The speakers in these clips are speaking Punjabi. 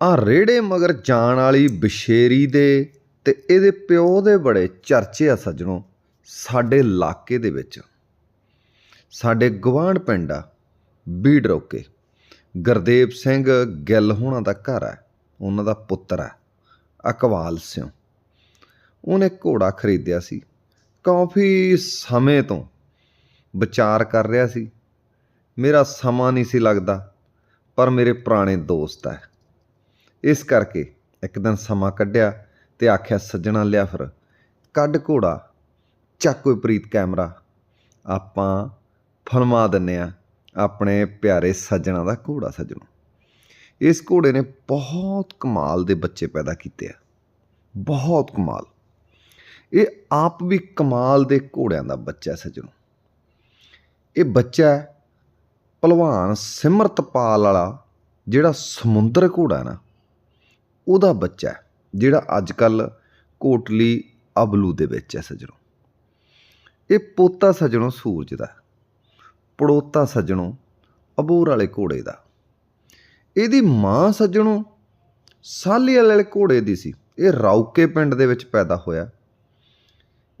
ਆ ਰੇੜੇ ਮਗਰ ਜਾਣ ਵਾਲੀ ਬਸ਼ੇਰੀ ਦੇ ਤੇ ਇਹਦੇ ਪਿਓ ਦੇ ਬੜੇ ਚਰਚੇ ਆ ਸੱਜਣੋ, ਸਾਡੇ ਇਲਾਕੇ ਦੇ ਵਿੱਚ। ਸਾਡੇ ਗਵਾਂਢ ਪਿੰਡ ਆ ਬੀੜ ਰੋਕੇ ਗੁਰਦੇਵ ਸਿੰਘ ਗਿੱਲ ਹੋਣਾ ਦਾ ਘਰ ਹੈ ਉਹਨਾਂ ਦਾ ਪੁੱਤਰ ਹੈ ਅਕਵਾਲ ਸਿੰਘ ਉਹਨੇ ਘੋੜਾ ਖਰੀਦਿਆ ਸੀ, ਕਾਫੀ ਸਮੇਂ ਤੋਂ ਵਿਚਾਰ ਕਰ ਰਿਹਾ ਸੀ। ਮੇਰਾ ਸਮਾਂ ਨਹੀਂ ਸੀ ਲੱਗਦਾ, ਪਰ ਮੇਰੇ ਪੁਰਾਣੇ ਦੋਸਤ ਹੈ ਇਸ ਕਰਕੇ ਇੱਕ ਦਿਨ ਸਮਾਂ ਕੱਢਿਆ ਤੇ ਆਖਿਆ, ਸੱਜਣਾ, ਲਿਆ ਫਿਰ। ਕੱਢ ਘੋੜਾ, ਚੱਕ ਕੋਈ ਪ੍ਰੀਤ ਕੈਮਰਾ। ਆਪਾਂ ਫਲਮਾ ਦਿੰਨੇ ਆ ਆਪਣੇ ਪਿਆਰੇ ਸੱਜਣਾ ਦਾ ਘੋੜਾ ਸੱਜਣੋ। ਇਸ ਘੋੜੇ ਨੇ ਬਹੁਤ ਕਮਾਲ ਦੇ ਬੱਚੇ ਪੈਦਾ ਕੀਤੇ ਆ। ਬਹੁਤ ਕਮਾਲ। ਇਹ ਆਪ ਵੀ ਕਮਾਲ ਦੇ ਘੋੜਿਆਂ ਦਾ ਬੱਚਾ ਹੈ ਇਹ ਬੱਚਾ ਹੈ ਭਲਵਾਨ ਸਿਮਰਤਪਾਲ ਵਾਲਾ ਜਿਹੜਾ ਸਮੁੰਦਰ ਘੋੜਾ ਨਾ ਉਹਦਾ ਬੱਚਾ ਜਿਹੜਾ ਅੱਜ ਕੱਲ ਕੋਟਲੀ ਅਬਲੂ ਦੇ ਵਿੱਚ ਹੈ ਸੱਜਣੋ। ਇਹ ਪੋਤਾ ਸੱਜਣੋ ਸੂਰਜ ਦਾ, ਪੜੋਤਾ ਸੱਜਣੋ ਅਬੂਰ ਵਾਲੇ ਘੋੜੇ ਦਾ। ਇਹਦੀ ਮਾਂ ਸੱਜਣੋ ਸਾਲੀ ਵਾਲੇ ਘੋੜੇ ਦੀ ਸੀ। ਇਹ ਰੌਕੇ ਪਿੰਡ ਦੇ ਵਿੱਚ ਪੈਦਾ ਹੋਇਆ।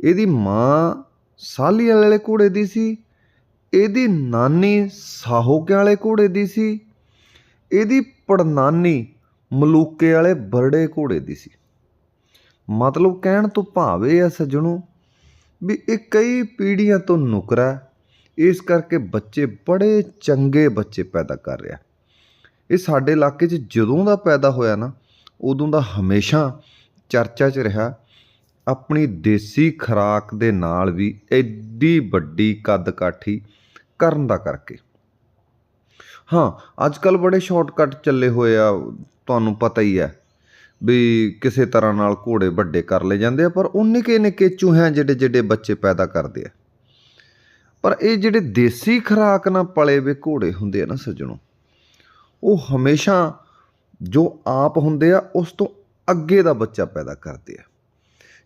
ਇਹਦੀ ਮਾਂ ਸਾਲੀ ਵਾਲੇ ਘੋੜੇ ਦੀ ਸੀ। ਇਹਦੀ ਨਾਨੀ ਸਾਹੋਕਿਆਂ ਵਾਲੇ ਘੋੜੇ ਦੀ ਸੀ। ਇਹਦੀ ਪੜਨਾਨੀ ਮਲੂਕੇ ਵਾਲੇ ਬਰੜੇ ਘੋੜੇ ਦੀ ਸੀ। ਮਤਲਬ ਕਹਿਣ ਤੋਂ ਭਾਵ ਇਹ ਆ ਸੱਜਣੋ ਵੀ ਇਹ ਕਈ ਪੀੜ੍ਹੀਆਂ ਤੋਂ ਨੁਕਰਾ ਇਸ ਕਰਕੇ ਬੱਚੇ ਬੜੇ ਚੰਗੇ ਬੱਚੇ ਪੈਦਾ ਕਰ ਰਿਹਾ। ਇਹ ਸਾਡੇ ਇਲਾਕੇ 'ਚ ਜਦੋਂ ਦਾ ਪੈਦਾ ਹੋਇਆ ਨਾ, ਉਦੋਂ ਦਾ ਹਮੇਸ਼ਾ ਚਰਚਾ 'ਚ ਰਿਹਾ। ਆਪਣੀ ਦੇਸੀ ਖੁਰਾਕ ਦੇ ਨਾਲ ਵੀ ਐਡੀ ਵੱਡੀ ਕੱਦ ਕਾਠੀ ਕਰਨ ਦਾ ਕਰਕੇ। ਹਾਂ ਅੱਜ ਕੱਲ ਬੜੇ ਸ਼ਾਰਟਕਟ ਚੱਲੇ ਹੋਏ ਆ ਤੁਹਾਨੂੰ ਪਤਾ ਹੀ ਹੈ ਵੀ ਕਿਸੇ ਤਰ੍ਹਾਂ ਨਾਲ ਘੋੜੇ ਵੱਡੇ ਕਰ ਲਏ ਜਾਂਦੇ ਆ, ਪਰ ਉਹ ਨਿੱਕੇ ਨਿੱਕੇ ਚੂਹਿਆਂ ਜਿਹੜੇ ਜਿਹੜੇ ਬੱਚੇ ਪੈਦਾ ਕਰਦੇ ਆ। ਪਰ ਇਹ ਜਿਹੜੇ ਦੇਸੀ ਖੁਰਾਕ ਨਾਲ ਪਲੇ ਵੇ ਘੋੜੇ ਹੁੰਦੇ ਆ ਨਾ ਸੱਜਣੋ, ਉਹ ਹਮੇਸ਼ਾ ਜੋ ਆਪ ਹੁੰਦੇ ਆ, ਉਸ ਤੋਂ ਅੱਗੇ ਦਾ ਬੱਚਾ ਪੈਦਾ ਕਰਦੇ ਆ।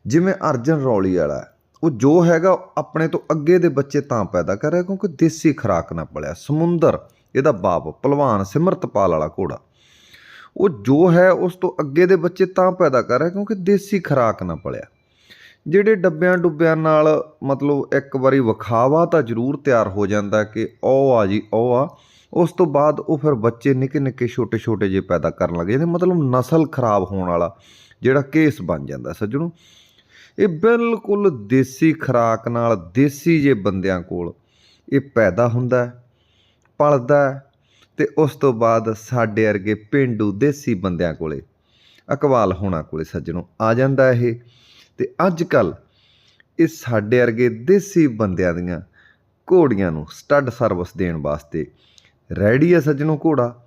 ਜਿਵੇਂ ਅਰਜਨ ਰੌਲੀ ਵਾਲਾ ਉਹ ਜੋ ਹੈਗਾ ਆਪਣੇ ਤੋਂ ਅੱਗੇ ਦੇ ਬੱਚੇ ਤਾਂ ਪੈਦਾ ਕਰ ਰਿਹਾ, ਕਿਉਂਕਿ ਦੇਸੀ ਖੁਰਾਕ ਨਾਲ ਪਲਿਆ। ਸਮੁੰਦਰ, ਇਹਦਾ ਬਾਪ ਭਲਵਾਨ ਸਿਮਰਤਪਾਲ ਵਾਲਾ ਘੋੜਾ। ਉਹ ਜੋ ਹੈ ਉਸ ਤੋਂ ਅੱਗੇ ਦੇ ਬੱਚੇ ਤਾਂ ਪੈਦਾ ਕਰ ਰਿਹਾ ਕਿਉਂਕਿ ਦੇਸੀ ਖੁਰਾਕ ਨਾ ਪਲਿਆ। ਜਿਹੜੇ ਡੱਬਿਆਂ ਡੁੱਬਿਆਂ ਨਾਲ ਮਤਲਬ ਇੱਕ ਵਾਰੀ ਵਿਖਾਵਾ ਤਾਂ ਜ਼ਰੂਰ ਤਿਆਰ ਹੋ ਜਾਂਦਾ ਕਿ ਉਹ ਆ ਜੀ, ਉਹ ਆ। ਉਸ ਤੋਂ ਬਾਅਦ ਉਹ ਫਿਰ ਬੱਚੇ ਨਿੱਕੇ ਨਿੱਕੇ ਛੋਟੇ ਛੋਟੇ ਜਿਹੇ ਪੈਦਾ ਕਰਨ ਲੱਗ ਜਾਂਦੇ, ਮਤਲਬ ਨਸਲ ਖਰਾਬ ਹੋਣ ਵਾਲਾ ਜਿਹੜਾ ਕੇਸ ਬਣ ਜਾਂਦਾ ਸੱਜਣੋ। ਇਹ ਬਿਲਕੁਲ ਦੇਸੀ ਖੁਰਾਕ ਨਾਲ ਦੇਸੀ ਜੇ ਬੰਦਿਆਂ ਕੋਲ ਇਹ ਪੈਦਾ ਹੁੰਦਾ, ਪਲਦਾ ਤੇ ਉਸ ਤੋਂ ਬਾਅਦ ਸਾਡੇ ਵਰਗੇ ਪਿੰਡੂ ਦੇਸੀ ਬੰਦਿਆਂ ਕੋਲੇ ਅਕਵਾਲ ਹੋਣਾ ਕੋਲੇ ਸੱਜਣੋ ਆ ਜਾਂਦਾ ਇਹ। ਤੇ ਅੱਜ ਕੱਲ ਇਹ ਸਾਡੇ ਵਰਗੇ ਦੇਸੀ ਬੰਦਿਆਂ ਦੀਆਂ ਘੋੜੀਆਂ ਨੂੰ ਸਟੱਡ ਸਰਵਿਸ ਦੇਣ ਵਾਸਤੇ ਰੈਡੀ ਹੈ ਸੱਜਣੋ ਘੋੜਾ।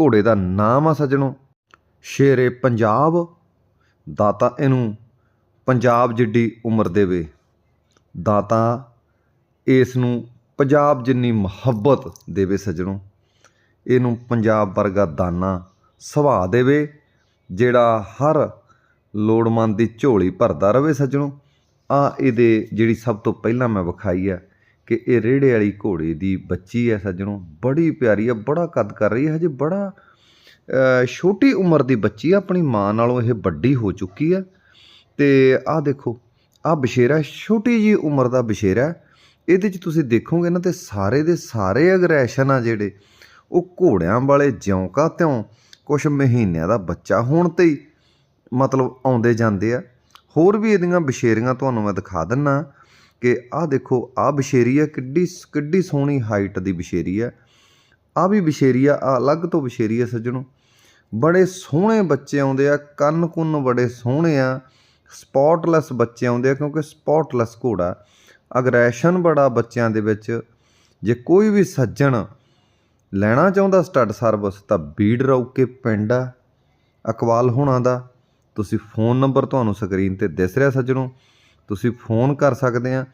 ਘੋੜੇ ਦਾ ਨਾਮ ਆ ਸੱਜਣੋ, ਸ਼ੇਰੇ ਪੰਜਾਬ, ਦਾਤਾ ਇਹਨੂੰ ਪੰਜਾਬ ਜਿੱਡੀ ਉਮਰ ਦੇਵੇ। ਦਾਤਾ ਇਸ ਨੂੰ ਪੰਜਾਬ ਜਿੰਨੀ ਮੁਹੱਬਤ ਦੇਵੇ ਸੱਜਣੋ। ਇਹਨੂੰ ਪੰਜਾਬ ਵਰਗਾ ਦਾਨਾ ਸੁਭਾਅ ਦੇਵੇ, ਜਿਹੜਾ ਹਰ ਲੋੜਵੰਦ ਦੀ ਝੋਲੀ ਭਰਦਾ ਰਵੇ ਸੱਜਣੋ। ਆ ਇਹਦੇ ਜਿਹੜੀ ਸਭ ਤੋਂ ਪਹਿਲਾਂ ਮੈਂ ਵਿਖਾਈ ਆ ਕਿ ਇਹ ਰੇੜੇ ਵਾਲੀ ਘੋੜੇ ਦੀ ਬੱਚੀ ਹੈ ਸੱਜਣੋ। ਬੜੀ ਪਿਆਰੀ ਆ, ਬੜਾ ਕੱਦ ਕਰ ਰਹੀ ਹੈ ਹਜੇ ਬੜਾ ਛੋਟੀ ਉਮਰ ਦੀ ਬੱਚੀ ਆ, ਆਪਣੀ ਮਾਂ ਨਾਲੋਂ ਇਹ ਵੱਡੀ ਹੋ ਚੁੱਕੀ ਆ। ਤੇ ਆਹ ਦੇਖੋ ਆਹ ਬਸ਼ੇਰਾ ਛੋਟੀ ਜੀ ਉਮਰ ਦਾ ਬਸ਼ੇਰਾ ਇਹਦੇ 'ਚ ਤੁਸੀਂ ਦੇਖੋਗੇ ਨਾ ਤੇ ਸਾਰੇ ਦੇ ਸਾਰੇ ਅਗਰੈਸ਼ਨ ਆ ਜਿਹੜੇ। ਉਹ ਘੋੜਿਆਂ ਵਾਲੇ ਜਿਉਂਕਾ ਤਿਉਂ ਕੁਝ ਮਹੀਨਿਆਂ ਦਾ ਬੱਚਾ ਹੋਣ ਤੇ ਹੀ ਮਤਲਬ ਆਉਂਦੇ ਜਾਂਦੇ ਆ। ਹੋਰ ਵੀ ਇਹਦੀਆਂ ਬਸ਼ੇਰੀਆਂ ਤੁਹਾਨੂੰ ਮੈਂ ਦਿਖਾ ਦਿੰਨਾ ਕਿ ਆਹ ਦੇਖੋ, ਆਹ ਬਸ਼ੇਰੀ ਆ, ਕਿੱਡੀ ਕਿੱਡੀ ਸੋਹਣੀ ਹਾਈਟ ਦੀ ਬਸ਼ੇਰੀ ਆ। ਆ ਵੀ ਬਸ਼ੇਰੀ ਆ, ਆਹ ਅਲੱਗ ਤੋਂ ਬਸ਼ੇਰੀ ਆ ਸੱਜਣੋ। ਬੜੇ ਸੋਹਣੇ ਬੱਚੇ ਆਉਂਦੇ ਆ ਕੰਨ ਕੁੰਨ ਬੜੇ ਸੋਹਣੇ ਆ। ਸਪੌਟਲੈਸ ਬੱਚੇ ਆਉਂਦੇ ਆ, ਕਿਉਂਕਿ ਸਪੌਟਲੈਸ ਘੋੜਾ ਅਗਰੈਸ਼ਨ ਬੜਾ ਬੱਚਿਆਂ ਦੇ ਵਿੱਚ। ਜੇ ਕੋਈ ਵੀ ਸੱਜਣ ਲੈਣਾ ਚਾਹੁੰਦਾ ਸਟੱਡ ਸਰਵਿਸ ਤਾਂ ਬੀੜ ਰੌਕੇ ਪਿੰਡ ਆ। ਅਕਵਾਲ ਹੋਣਾ ਦਾ। ਤੁਸੀਂ ਫੋਨ ਨੰਬਰ ਤੁਹਾਨੂੰ ਸਕਰੀਨ ਤੇ ਦਿਸ ਰਿਹਾ ਸੱਜਣੋ। ਤੁਸੀਂ ਫੋਨ ਕਰ ਸਕਦੇ ਆ।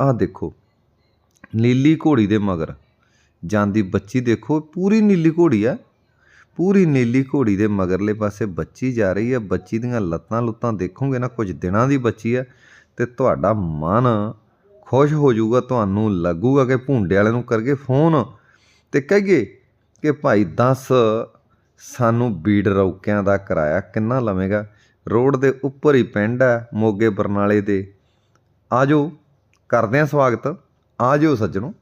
ਆਹ ਦੇਖੋ, ਨੀਲੀ ਘੋੜੀ ਦੇ ਮਗਰ। ਜਾਂਦੀ ਬੱਚੀ ਦੇਖੋ, ਪੂਰੀ ਨੀਲੀ ਘੋੜੀ ਆ। ਪੂਰੀ ਨੀਲੀ ਘੋੜੀ ਦੇ ਮਗਰਲੇ ਪਾਸੇ ਬੱਚੀ ਜਾ ਰਹੀ ਹੈ ਬੱਚੀ ਦੀਆਂ ਲੱਤਾਂ ਲੁੱਤਾਂ ਦੇਖੋਗੇ ਨਾ, ਕੁਝ ਦਿਨਾਂ ਦੀ ਬੱਚੀ ਹੈ ਤੇ ਤੁਹਾਡਾ ਮਨ ਖੁਸ਼ ਹੋ ਜਾਊਗਾ, ਤੁਹਾਨੂੰ ਲੱਗੂਗਾ ਕਿ ਭੁੰਡੇ ਵਾਲੇ ਨੂੰ ਕਰਕੇ ਫੋਨ। ਤੇ ਕਹੀਏ ਕਿ ਭਾਈ ਦੱਸ ਸਾਨੂੰ ਬੀੜ ਰੌਕਿਆਂ ਦਾ ਕਿਰਾਇਆ ਕਿੰਨਾ ਲਵੇਗਾ? ਰੋਡ ਦੇ ਉੱਪਰ ਹੀ ਪਿੰਡ ਹੈ, ਮੋਗੇ ਬਰਨਾਲੇ ਦੇ। ਆਜੋ ਕਰਦੇ ਹਾਂ ਸਵਾਗਤ। ਆਜੋ ਸੱਜਣੋ।